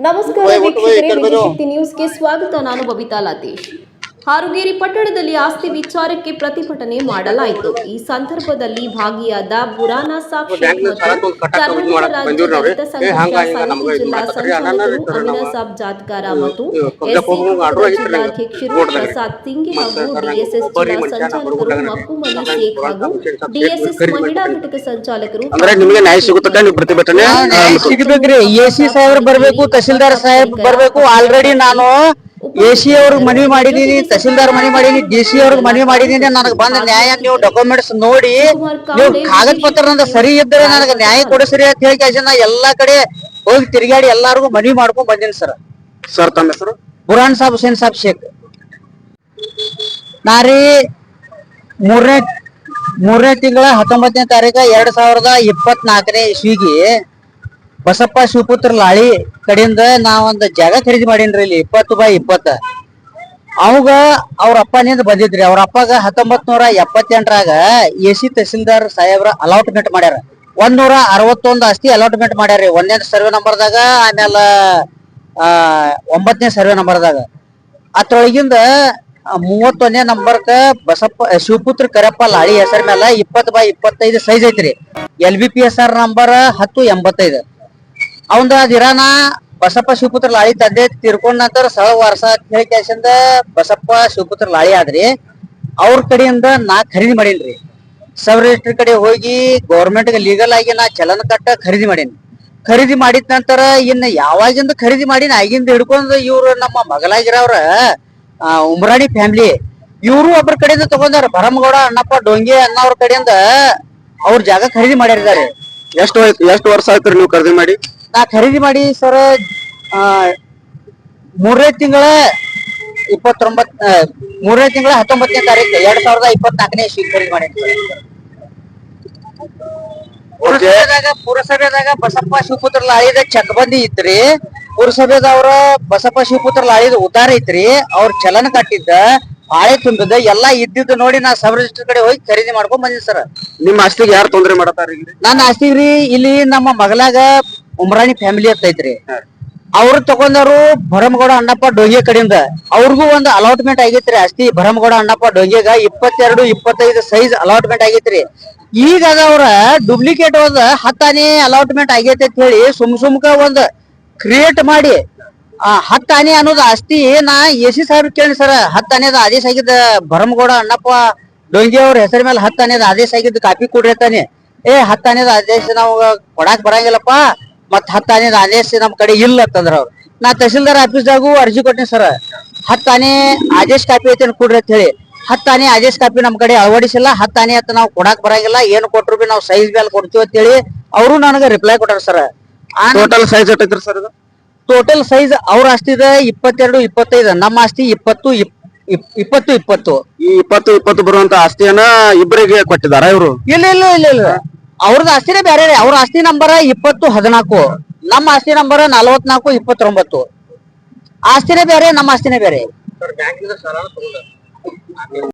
ನಮಸ್ಕಾರ ಓಯ್, ಒಟ್ಟು ಓಯ್, ವೀಕ್ಷಕರೇ ಕರ್ಕೊಂಡು. ವಿಜಯಶಕ್ತಿ ನ್ಯೂಸ್ಗೆ ಸ್ವಾಗತ ನಾನು ಬಬಿತಾ ಲತೀಶ್ ಹಾರುಗೇರಿ ಪಟ್ಟಣದಲ್ಲಿ ಆಸ್ತಿ ವಿಚಾರಕ್ಕೆ ಪ್ರತಿಭಟನೆ ಮಾಡಲಾಯಿತು. ಈ ಸಂದರ್ಭದಲ್ಲಿ ಭಾಗಿಯಾದ ಬುರಾನಾ ಸಾಕ್ಷಿ ನಮ್ಗ ಇದ್ ಮಾಡಕತ್ರಿ. ಅಣ್ಣನ ಇರ್ತಾರ ನಾವು. ಅಮಿನಾಸಾಬ್ ಜಾತ್ಗಾರ ಮತ್ತು ಜಿಲ್ಲಾಧ್ಯಕ್ಷರು ಪ್ರಸಾದ್ ಸಿಂಗ್ ಹಾಗೂ ಡಿಎಸ್ಎಸ್ ಜಿಲ್ಲಾ ಸಂಚಾಲಕರು ಮಕ್ಕುಮಲಿ ಶೇಖ್ ಹಾಗೂ ಡಿಎಸ್ಎಸ್ ಮಹಿಳಾ. ಘಟಕ ಸಂಚಾಲಕರು ಸಿಗ್ಬೇಕ್ರಿ. ಎ ಸಿ ಸಾಹೇಬ್ರು ಬರ್ಬೇಕು ತಹಶೀಲ್ದಾರ್ ಸಾಹೇಬ್ ಬರಬೇಕು. ಆಲ್ರೆಡಿ ನಾನು ಎ ಸಿ ಅವ್ರಿಗೆ ಮನವಿ ಮಾಡಿದೀನಿ ತಹಸೀಲ್ದಾರ್ ಮನವಿ ಮಾಡಿದೀನಿ ಡಿ ಸಿ ಅವ್ರಿಗೆ ಮನವಿ ಮಾಡಿದೀನಿ ನನಗೆ ಬಂದ ನ್ಯಾಯ ನೀವು ಡಾಕ್ಯುಮೆಂಟ್ಸ್ ನೋಡಿ ನೀವು ಕಾಗದ ಪತ್ರ ಸರಿ ಇದ್ದರೆ ನನಗೆ ನ್ಯಾಯ ಕೊಡಿಸ್ರಿ ಅಂತ ಹೇಳಿ ನಾ ಎಲ್ಲಾ ಕಡೆ ಹೋಗಿ ತಿರುಗಾಡಿ ಎಲ್ಲಾರ್ಗು ಮನವಿ ಮಾಡ್ಕೊಂಡ್ ಬಂದೀನಿ ಸರ್. ಸರ್ ತಮ್ಮ ಹೆಸರು? ಬುರಾನ್ ಸಾಬ್ ಹುಸೇನ್ ಸಾಬ್ ಶೇಖ್. ನಾ ರೀ ಮೂರನೇ ಮೂರನೇ ತಿಂಗಳ ಹತ್ತೊಂಬತ್ತನೇ ತಾರೀಕ ಎರಡ್ ಸಾವಿರದ ಇಪ್ಪತ್ನಾಲ್ಕನೇ ಇಸ್ವಿಗೆ ಬಸಪ್ಪ ಶಿವಪುತ್ರ ಲಾಳಿ ಕಡೆಯಿಂದ ನಾವೊಂದು ಜಾಗ ಖರೀದಿ ಮಾಡೀನ್ರಿ ಇಲ್ಲಿ, ಇಪ್ಪತ್ತು ಬೈ ಇಪ್ಪತ್ತ. ಅವಾಗ ಅವ್ರ ಅಪ್ಪನಿಂದ ಬಂದಿದ್ರಿ, ಅವ್ರ ಅಪ್ಪಗ ಹತ್ತೊಂಬತ್ ನೂರ ಎಪ್ಪತ್ತೆಂಟರಾಗ ಎ ಸಿ ತಹಸೀಲ್ದಾರ್ ಸಾಹೇಬ್ರ ಅಲಾಟ್ಮೆಂಟ್ ಮಾಡ್ಯಾರ. ಒಂದ್ ನೂರ ಅರವತ್ತೊಂದು ಆಸ್ತಿ ಅಲಾಟ್ಮೆಂಟ್ ರೀ ಒಂದನೇ ಸರ್ವೆ ನಂಬರ್ದಾಗ, ಆಮೇಲೆ ಒಂಬತ್ತನೇ ಸರ್ವೆ ನಂಬರ್ದಾಗ. ಅದ್ರೊಳಗಿಂದ ಮೂವತ್ತೊಂದನೇ ನಂಬರ್ಕ ಬಸಪ್ಪ, ಶಿವಪುತ್ರ ಕರಪ್ಪ ಲಾಳಿ ಹೆಸರ ಮೇಲೆ ಇಪ್ಪತ್ತು ಬೈ ಇಪ್ಪತ್ತೈದು ಸೈಜ್ ಐತ್ರಿ. L B P S R number ಹತ್ತು ಎಂಬತ್ತೈದು. ಅವಂದ ದಿರಾನ ಬಸಪ್ಪ ಶಿವಪುತ್ರ ಲಾಳಿ ತಂದೆ ತಿರ್ಕೊಂಡ ನಂತರ ಸಳ ವರ್ಷ ಹೇಳಿ ಕೇಸಿಂದ ಬಸಪ್ಪ ಶಿವಪುತ್ರ ಲಾಳಿ ಆದ್ರಿ. ಅವ್ರ ಕಡೆಯಿಂದ ನಾ ಖರೀದಿ ಮಾಡೀನ್ರಿ ಸಬ್ ರಿಜಿಸ್ಟ್ರಿ ಕಡೆ ಹೋಗಿ ಗೌರ್ಮೆಂಟ್ ಲೀಗಲ್ ಆಗಿ ನಾ ಚಲನ ಕಟ್ಟ ಖರೀದಿ ಮಾಡೀನಿ. ಖರೀದಿ ಮಾಡಿದ ನಂತರ ಇನ್ನು ಯಾವಾಗಿಂದ ಖರೀದಿ ಮಾಡೀನಿ ಆಗಿಂದ ಹಿಡ್ಕೊಂಡು ಇವ್ರು ನಮ್ಮ ಮಗಲಾಗಿರವ್ರ ಆ, ಉಮ್ರಾಣಿ ಫ್ಯಾಮಿಲಿ ಇವರು ಒಬ್ಬರ ಕಡೆಯಿಂದ ತಗೊಂಡಾರ. ಭರಮಗೌಡ ಅಣ್ಣಪ್ಪ ಡೊಂಗೆ ಅನ್ನೋರ ಕಡೆಯಿಂದ ಅವ್ರ ಜಾಗ ಖರೀದಿ ಮಾಡಿದ್ದಾರೆ ಎಷ್ಟು ಎಷ್ಟು ವರ್ಷ ಆಯ್ತು ನೀವು ಖರೀದಿ ಮಾಡಿ? ನಾ ಖರೀದಿ ಮಾಡಿ ಸರ್ ಮೂರನೇ ತಿಂಗಳ ಇಪ್ಪತ್ತೊಂಬತ್ ಮೂರನೇ ತಿಂಗಳ ಹತ್ತೊಂಬತ್ತನೇ ತಾರೀಕು ಎರಡ್ ಸಾವಿರದ ಇಪ್ಪತ್ನಾಲ್ಕನೇ ಇಸ್ವಿ ಖರೀದಿ ಮಾಡಿ ಪುರಸಭೆದಾಗ ಪುರಸಭೆದಾಗ ಬಸಪ್ಪ ಶಿವಪುತ್ರ ಲಾಳಿದ ಚಕ್ಬಂದಿ ಇತ್ರಿ. ಪುರಸಭೆದವ್ರ ಬಸಪ್ಪ ಶಿವಪುತ್ರ ಲಾಳಿದ ಉತ್ತಾರ ಐತ್ರಿ ಅವ್ರ ಚಲನ ಕಟ್ಟಿದ್ದ ಹಾಳೆ ತುಂಬಿದ್ದ ಎಲ್ಲಾ ಇದ್ದಿದ್ದು ನೋಡಿ ನಾ ಸಬ್ ರಿಜಿಸ್ಟರ್ ಕಡೆ ಹೋಗಿ ಖರೀದಿ ಮಾಡ್ಕೊಂಡ್ ಬಂದಿನಿ ಸರ್. ನಿಮ್ಮ ಆಸ್ತಿಗೆ ಯಾರು ತೊಂದರೆ ಮಾಡತಾರ ನಾನ್ ನನ್ನ ಆಸ್ತಿಗ್ರಿ ಇಲ್ಲಿ ನಮ್ಮ ಮಗಲಾಗ ಉಮ್ರಾಣಿ ಫ್ಯಾಮಿಲಿ ಅಂತ ಐತ್ರಿ ಅವ್ರು ತಗೊಂಡರು ಭರಮಗೌಡ ಅಣ್ಣಪ್ಪ ಡೋಂಗೆ ಕಡೆಯಿಂದ ಅವ್ರಿಗೂ ಒಂದು ಅಲಾಟ್ಮೆಂಟ್ ಆಗೈತ್ರಿ ಅಷ್ಟಿ. ಭರಮಗೌಡ ಅಣ್ಣಪ್ಪ ಡೋಂಗೆಗ ಇಪ್ಪತ್ತೆರಡು, ಇಪ್ಪತ್ತೈದು ಸೈಜ್ ಅಲಾಟ್ಮೆಂಟ್ ಆಗೈತ್ರಿ. ಈಗ ಅದವ್ರ ಡೂಪ್ಲಿಕೇಟ್ ಒಂದ್ ಹತ್ತಾನೆ ಅಲಾಟ್ಮೆಂಟ್ ಆಗೈತೆ ಅಂತ ಹೇಳಿ ಸುಮ್ ಸುಮ್ಕ ಒಂದ್ ಕ್ರಿಯೇಟ್ ಮಾಡಿ, ಆ ಹತ್ತಾನೆ ಅನ್ನೋದು ಅಷ್ಟಿ. ನಾ ಎ ಸಿ ಸಾಹೇಬ್ ಕೇಳಿ ಸರ್ ಹತ್ತಾನೇದ ಆದೇಶ ಆಗಿದ್ದ ಭರಮಗೌಡ ಅಣ್ಣಪ್ಪ ಡೊಂಗಿ ಅವ್ರ ಹೆಸರ ಮೇಲೆ ಹತ್ತಾನೇದ ಆದೇಶ ಆಗಿದ್ದು ಕಾಪಿ ಕೊಡ್ರಿ ಅಂತಾನೆ. ಏ, ಹತ್ತಾನೇದ ಆದೇಶ ನಾವು ಕೊಡಾಕ್ ಬರಂಗಿಲ್ಲಪ್ಪ. ಮತ್ ಆನೆ ಆದೇಶ ನಮ್ ಕಡೆ ಇಲ್ಲ ಅಂತಂದ್ರ ಅವ್ರು. ನಾ ತಹಸೀಲ್ದಾರ್ ಆಫೀಸ್ದಾಗೂ ಅರ್ಜಿ ಕೊಟ್ಟಿನಿ ಸರ್. ಹತ್ತಾನೆ ಆದೇಶ ಕಾಪಿ ಐತೆ ಕೊಡ್ರಿ ಅಂತ ಹೇಳಿ. ಹತ್ತಾನೆ ಆದೇಶ ಕಾಪಿ ನಮ್ ಕಡೆ ಅಳವಡಿಸಿಲ್ಲ. ಹತ್ತಾನೆ ಅಂತ ನಾವು ಕೊಡಾಕ್ ಬರಂಗಿಲ್ಲ. ಏನ್ ಕೊಟ್ರು ಬಿ ನಾವು ಸೈಜ್ ಮೇಲೆ ಕೊಡ್ತೀವಿ ಅಂತ ಹೇಳಿ ಅವರು ನನಗೆ ರಿಪ್ಲೈ ಕೊಟ್ಟಾರ ಸರ್. ಟೋಟಲ್ ಸೈಜ್ ಎಷ್ಟೈತ್ರಿ ಸರ್ ಇದು? ಟೋಟಲ್ ಸೈಜ್ ಅವ್ರ ಆಸ್ತಿದ ಇಪ್ಪತ್ತೆರಡು ಇಪ್ಪತ್ತೈದು. ನಮ್ಮ ಆಸ್ತಿ ಇಪ್ಪತ್ತು ಇಪ್- ಇಪ್- ಇಪ್ಪತ್ತು ಇಪ್ಪತ್ತು. ಈ ಇಪ್ಪತ್ತು ಇಪ್ಪತ್ತು ಬರುವಂತ ಆಸ್ತಿಯನ್ನ ಇಬ್ಬರಿಗೆ ಕೊಟ್ಟಿದಾರ ಇವರು? ಇಲ್ಲ ಇಲ್ಲ ಇಲ್ಲ ಇಲ್ಲ. ಅವ್ರದ್ದು ಆಸ್ತಿನೇ ಬೇರೆ ರೀ. ಅವ್ರ ಆಸ್ತಿ ನಂಬರ್ ಇಪ್ಪತ್ತು ಹದಿನಾಲ್ಕು, ನಮ್ಮ ಆಸ್ತಿ ನಂಬರ್ ನಲವತ್ನಾಲ್ಕು, ಇಪ್ಪತ್ತೊಂಬತ್ತು. ಆಸ್ತಿನೇ ಬೇರೆ ನಮ್ಮ ಆಸ್ತಿನೇ ಬೇರೆ